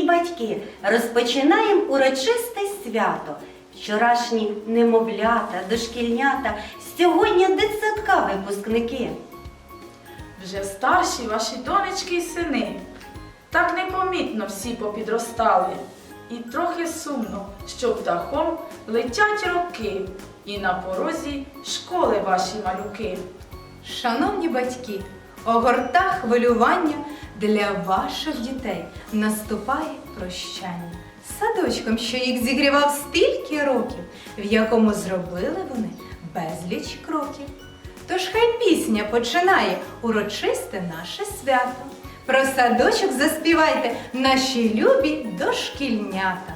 і батьки розпочинаємо урочисте свято. Вчорашні немовлята, дошкільнята, сьогодні дитсадка випускники. Вже старші ваші донечки й сини. Так непомітно всі попідростали. І трохи сумно, що птахом летять роки, і на порозі школи ваші малюки. Шановні батьки, огорта хвилювання для ваших дітей наступає прощання. Садочком, що їх зігрівав стільки років, в якому зробили вони безліч кроків. Тож хай пісня починає урочисте наше свято. Про садочок заспівайте наші любі дошкільнята.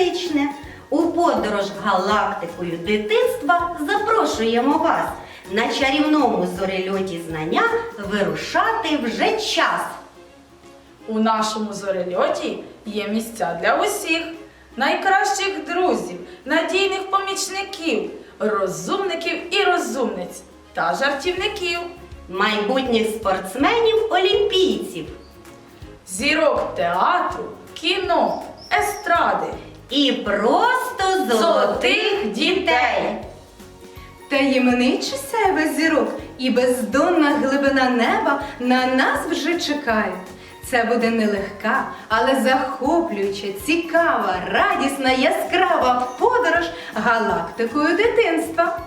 Фантастичне. У подорож галактикою дитинства запрошуємо вас на чарівному зорельоті знання вирушати вже час. У нашому зорельоті є місця для усіх, найкращих друзів, надійних помічників, розумників і розумниць та жартівників, Майбутніх спортсменів-олімпійців зірок театру, кіно, естради, і просто золотих дітей. Таємниче сяйве зірок і бездонна глибина неба на нас вже чекають. Це буде нелегка, але захоплююча, цікава, радісна, яскрава подорож галактикою дитинства.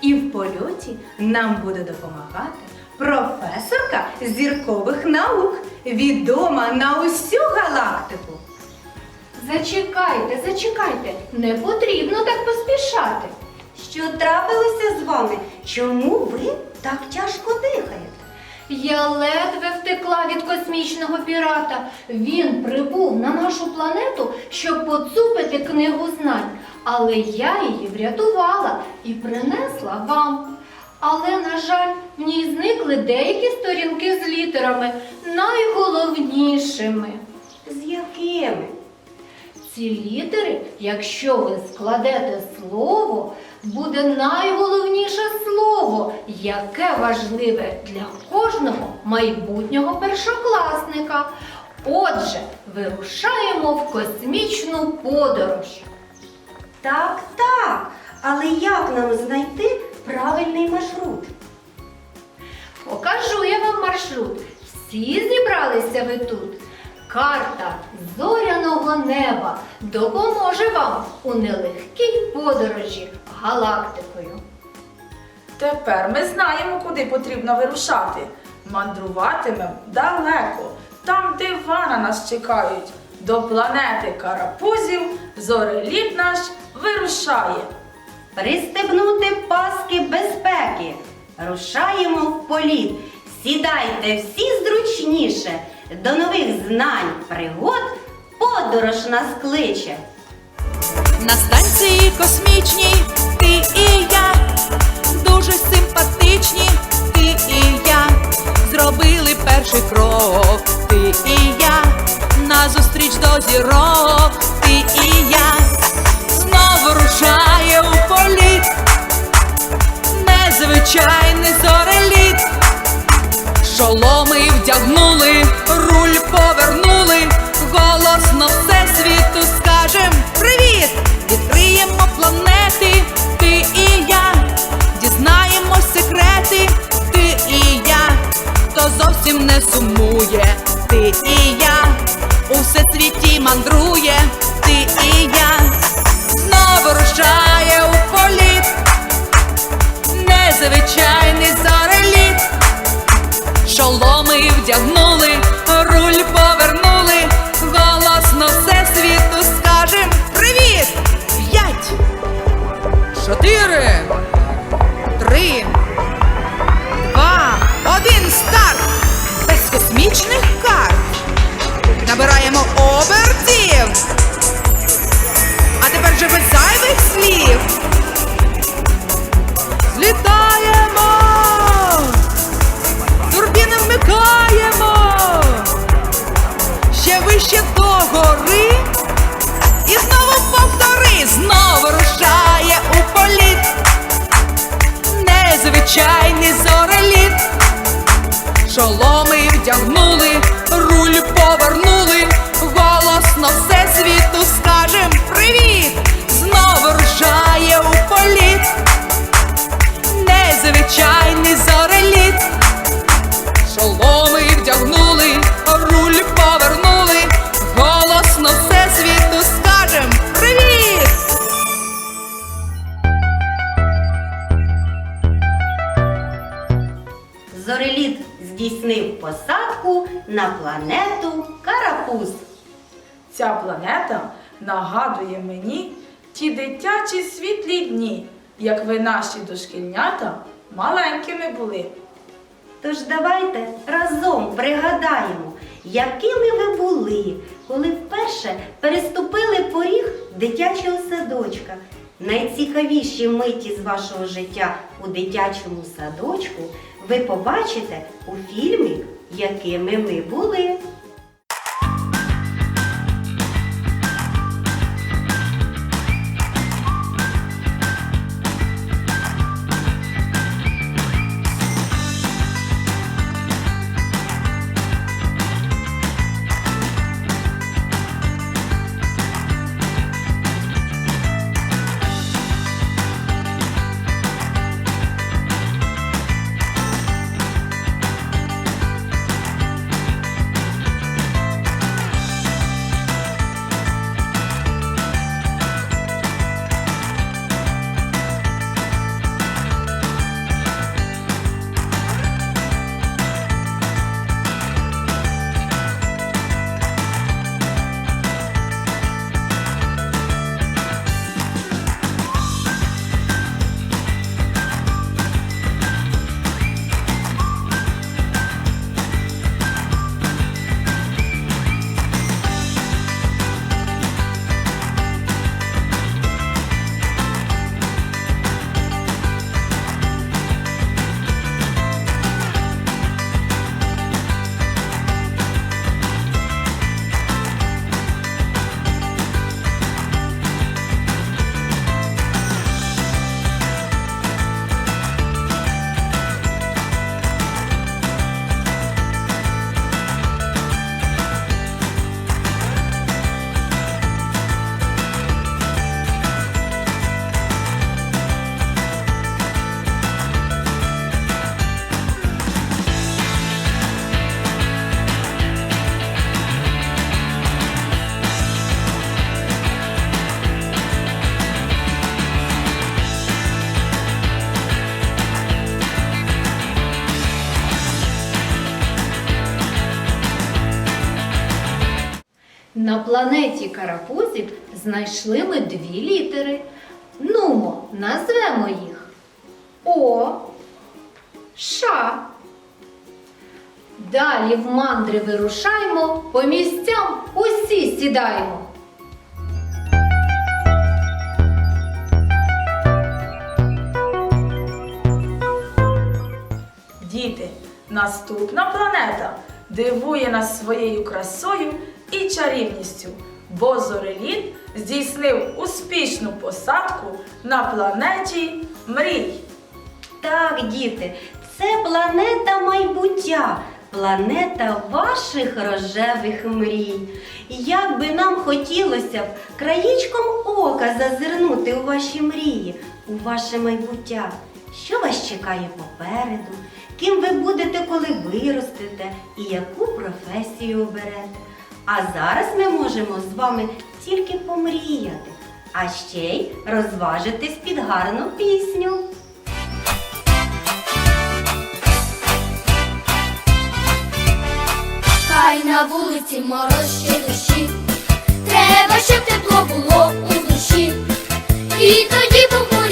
І в польоті нам буде допомагати професорка зіркових наук, відома на усю галактику. Зачекайте, зачекайте, не потрібно так поспішати. Що трапилося з вами? Чому ви так тяжко дихаєте? Я ледве втекла від космічного пірата. Він прибув на нашу планету, щоб поцупити книгу знань. Але я її врятувала і принесла вам. Але, на жаль, в ній зникли деякі сторінки з літерами, найголовнішими. З якими? Ці літери, якщо ви складете слово, буде найголовніше слово, яке важливе для кожного майбутнього першокласника. Отже, вирушаємо в космічну подорож. Так, так. Але як нам знайти правильний маршрут? Покажу я вам маршрут. Всі зібралися ви тут. Карта зоряного неба допоможе вам у нелегкій подорожі галактикою. Тепер ми знаємо, куди потрібно вирушати. мандруватимем далеко, там дива на нас чекають. До планети карапузів зореліт наш вирушає. Пристебнути паски безпеки. Рушаємо в політ. Сідайте всі зручніше. До нових знань, пригод подорож нас кличе. На станції космічній ти і я дуже симпатичні, ти і я зробили перший крок, ти і я назустріч до зірок, ти і я знову рушає у політ, незвичайний зореліт. Шоломи вдягнули, руль повернули, голосно на планету Карапуз. Ця планета нагадує мені ті дитячі світлі дні, як ви наші дошкільнята маленькими були. Тож давайте разом пригадаємо, якими ви були, коли вперше переступили поріг дитячого садочка. Найцікавіші миті з вашого життя у дитячому садочку ви побачите у фільмі, якими ми були. Знайшли ми дві літери. Нумо, назвемо їх О, Ша. Далі в мандри вирушаємо, по місцям усі сідаємо. Діти, наступна планета дивує нас своєю красою і чарівністю, бо зореліт здійснив успішну посадку на планеті мрій. Так, діти, це планета майбуття, планета ваших рожевих мрій. Як би нам хотілося б краєчком ока зазирнути у ваші мрії, у ваше майбуття. Що вас чекає попереду? Ким ви будете, коли виростете, і яку професію оберете? А зараз ми можемо з вами тільки помріяти, а ще й розважитись під гарну пісню. Хай на вулиці мороз ще дощі, треба, щоб тепло було у душі. І тоді похмурі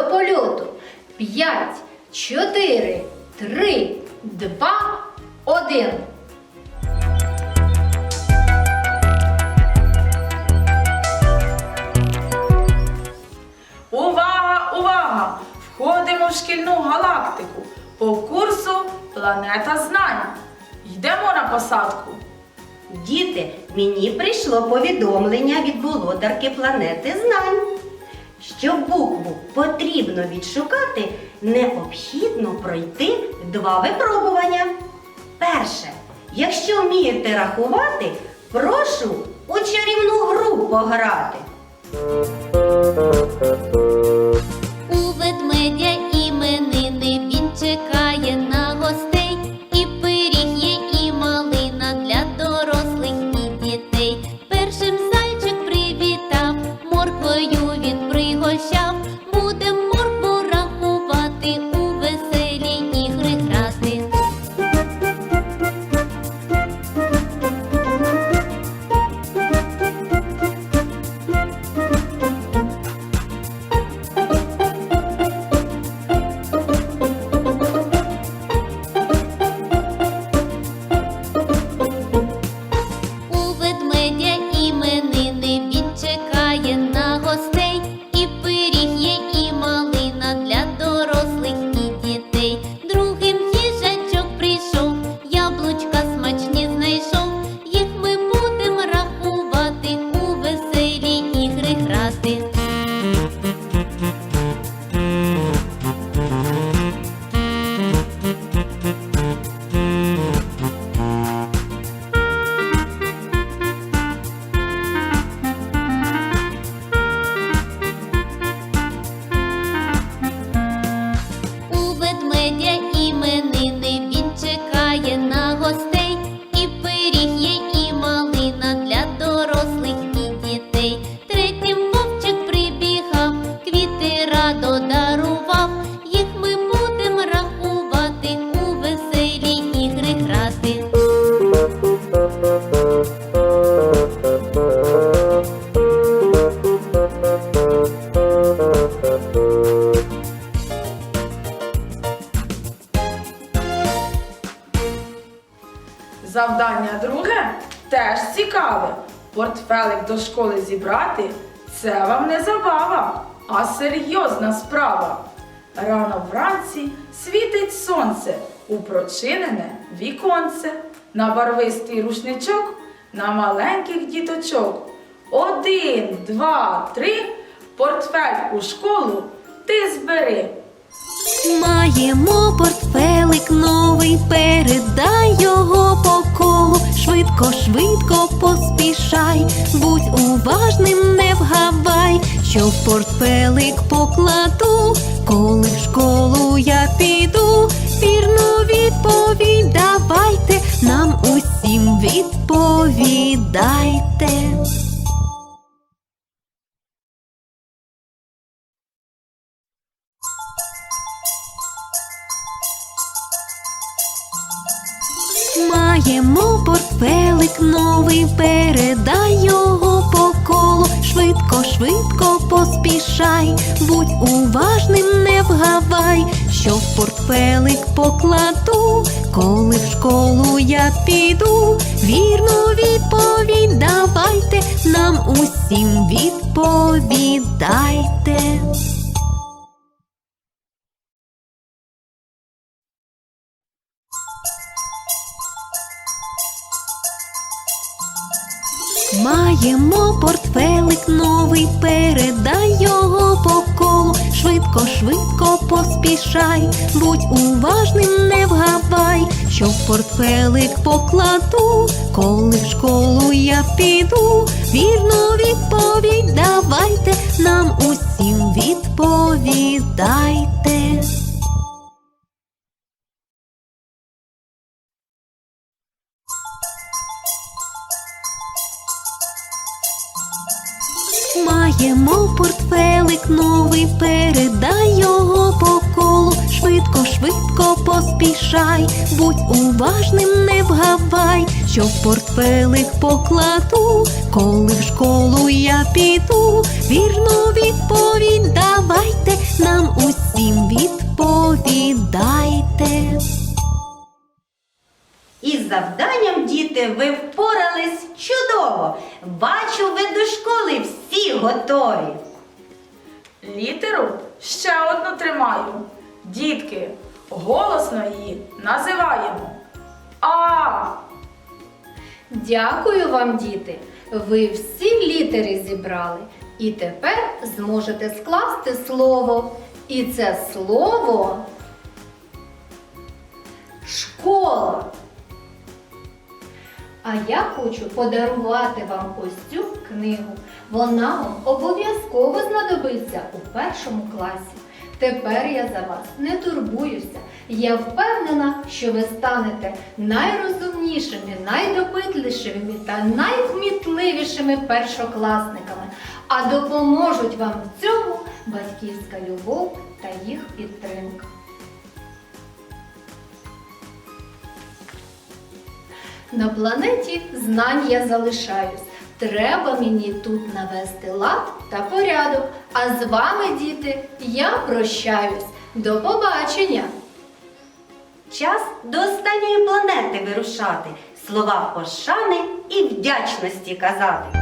до польоту. П'ять, чотири, три, два, один. Увага, увага! Входимо в шкільну галактику по курсу Планета знань. Йдемо на посадку. Діти, мені прийшло повідомлення від володарки планети знань. Щоб букву потрібно відшукати, необхідно пройти два випробування. Перше, якщо вмієте рахувати, прошу у чарівну гру пограти. У ведмедя до школи зібрати це вам не забава, а серйозна справа. Рано вранці світить сонце у прочинене віконце, на барвистий рушничок, на маленьких діточок. Один, два, три, портфель у школу ти збери. Маємо портфелик новий, передай його по колу. Швидко, швидко поспішай, будь уважним, не вгавай, що в портфелик покладу, коли в школу я піду. Вірну відповідь давайте, нам усім відповідайте. Передай його по колу. Швидко, швидко поспішай, будь уважним, не вгавай, що в портфелик покладу, коли в школу я піду. Вірну відповідь давайте, нам усім відповідайте. Портфелик новий, передай його по колу. Швидко, швидко поспішай, будь уважним, не вгавай, що в портфелик покладу, коли в школу я піду. Вірну відповідь давайте, нам усім відповідайте. Передай його по колу. Швидко, швидко поспішай, будь уважним, не вгавай, що в портфелик покладу, коли в школу я піду. Вірну відповідь давайте, нам усім відповідайте. Із завданням, діти, ви впорались чудово. Бачу, ви до школи всі готові. Літеру ще одну тримаю. Дітки, голосно її називаємо. А. Дякую вам, діти! Ви всі літери зібрали і тепер зможете скласти слово. І це слово школа. А я хочу подарувати вам ось цю книгу. Вона вам обов'язково знадобиться у першому класі. Тепер я за вас не турбуюся. Я впевнена, що ви станете найрозумнішими, найдопитливішими та найкмітливішими першокласниками, а допоможуть вам в цьому батьківська любов та їх підтримка. На планеті знань я залишаюсь. Треба мені тут навести лад та порядок. А з вами, діти, я прощаюсь. До побачення! Час до останньої планети вирушати, слова пошани і вдячності казати.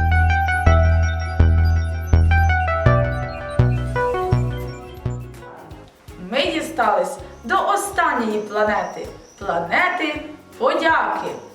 Ми дістались до останньої планети планети подяки.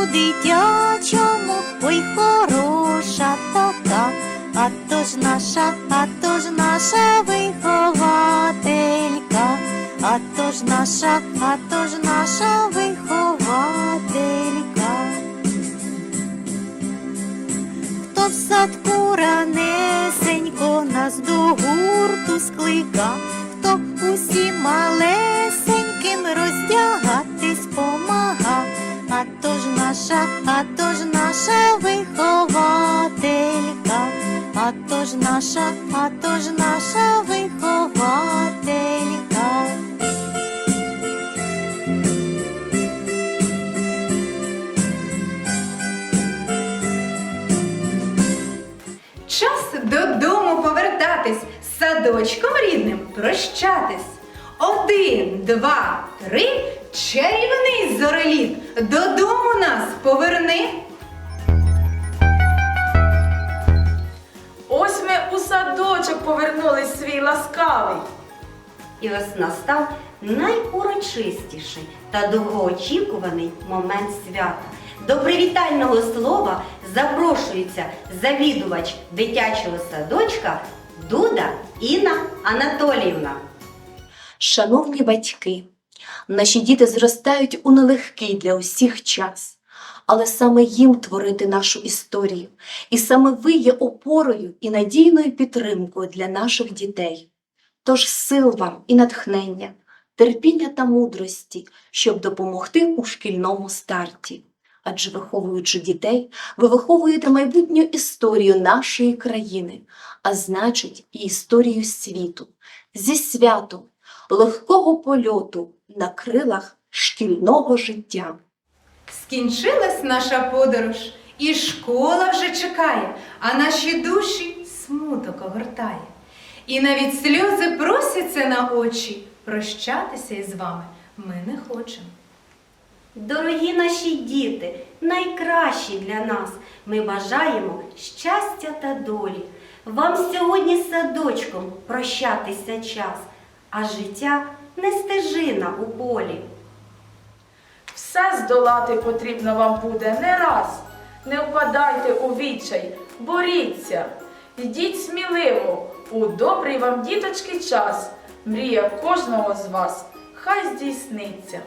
Садку дитячому, ой, хороша така, а то ж наша, а то ж наша вихователька, а то ж наша, а то ж наша вихователька. Хто в садку ранесенько нас до гурту склика, хто усім малесеньким роздягатись помага, наша, а то ж наша вихователька, а то ж наша, а то ж наша вихователька. Час додому повертатись, садочком рідним прощатись. Один, два, три, чарівний зореліт, додому нас поверни. Ось ми у садочок повернулись свій ласкавий. І ось настав найурочистіший та довгоочікуваний момент свята. До привітального слова запрошується завідувач дитячого садочка Дуда Інна Анатоліївна. Шановні батьки, наші діти зростають у нелегкий для усіх час, але саме їм творити нашу історію, і саме ви є опорою і надійною підтримкою для наших дітей. Тож сил вам і натхнення, терпіння та мудрості, щоб допомогти у шкільному старті. Адже виховуючи дітей, ви виховуєте майбутню історію нашої країни, а значить, і історію світу. Зі святом, легкого польоту на крилах шкільного життя. Скінчилась наша подорож, і школа вже чекає, а наші душі смуток огортає. І навіть сльози просяться на очі. Прощатися із вами ми не хочемо. Дорогі наші діти, найкращі для нас, ми бажаємо щастя та долі. Вам сьогодні з садочком прощатися час, а життя не стежина у полі. Все здолати потрібно вам буде не раз. Не впадайте у відчай, боріться. Йдіть сміливо, у добрий вам діточки час. Мрія кожного з вас хай здійсниться.